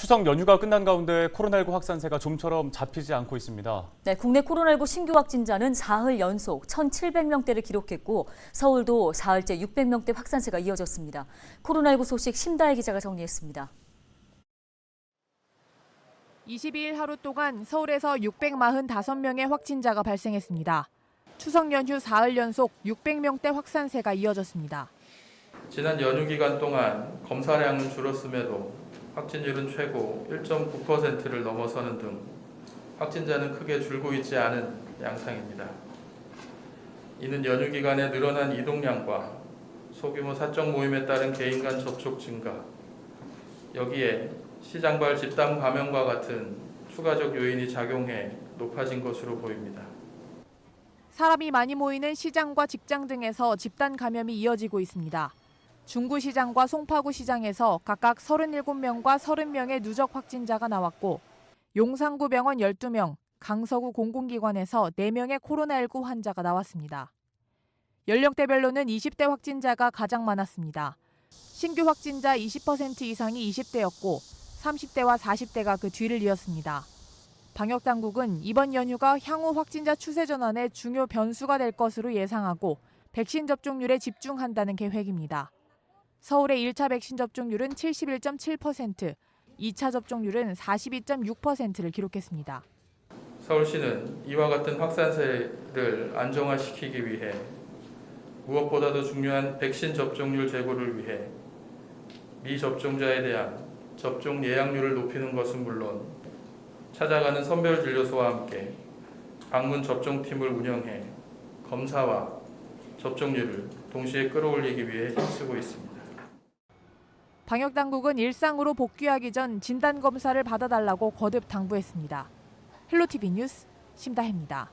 추석 연휴가 끝난 가운데 코로나19 확산세가 좀처럼 잡히지 않고 있습니다. 네, 국내 코로나19 신규 확진자는 사흘 연속 1,700명대를 기록했고 서울도 사흘째 600명대 확산세가 이어졌습니다. 코로나19 소식 심다혜 기자가 정리했습니다. 22일 하루 동안 서울에서 645명의 확진자가 발생했습니다. 추석 연휴 사흘 연속 600명대 확산세가 이어졌습니다. 지난 연휴 기간 동안 검사량은 줄었음에도 확진율은 최고 1.9%를 넘어서는 등 확진자는 크게 줄고 있지 않은 양상입니다. 이는 연휴 기간에 늘어난 이동량과 소규모 사적 모임에 따른 개인 간 접촉 증가, 여기에 시장발 집단 감염과 같은 추가적 요인이 작용해 높아진 것으로 보입니다. 사람이 많이 모이는 시장과 직장 등에서 집단 감염이 이어지고 있습니다. 중구시장과 송파구 시장에서 각각 37명과 30명의 누적 확진자가 나왔고 용산구 병원 12명, 강서구 공공기관에서 4명의 코로나19 환자가 나왔습니다. 연령대별로는 20대 확진자가 가장 많았습니다. 신규 확진자 20% 이상이 20대였고 30대와 40대가 그 뒤를 이었습니다. 방역 당국은 이번 연휴가 향후 확진자 추세 전환의 중요 변수가 될 것으로 예상하고 백신 접종률에 집중한다는 계획입니다. 서울의 1차 백신 접종률은 71.7%, 2차 접종률은 42.6%를 기록했습니다. 서울시는 이와 같은 확산세를 안정화시키기 위해 무엇보다도 중요한 백신 접종률 제고를 위해 미접종자에 대한 접종 예약률을 높이는 것은 물론 찾아가는 선별 진료소와 함께 방문 접종팀을 운영해 검사와 접종률을 동시에 끌어올리기 위해 힘쓰고 있습니다. 방역 당국은 일상으로 복귀하기 전 진단 검사를 받아달라고 거듭 당부했습니다. 헬로티비 뉴스 심다혜입니다.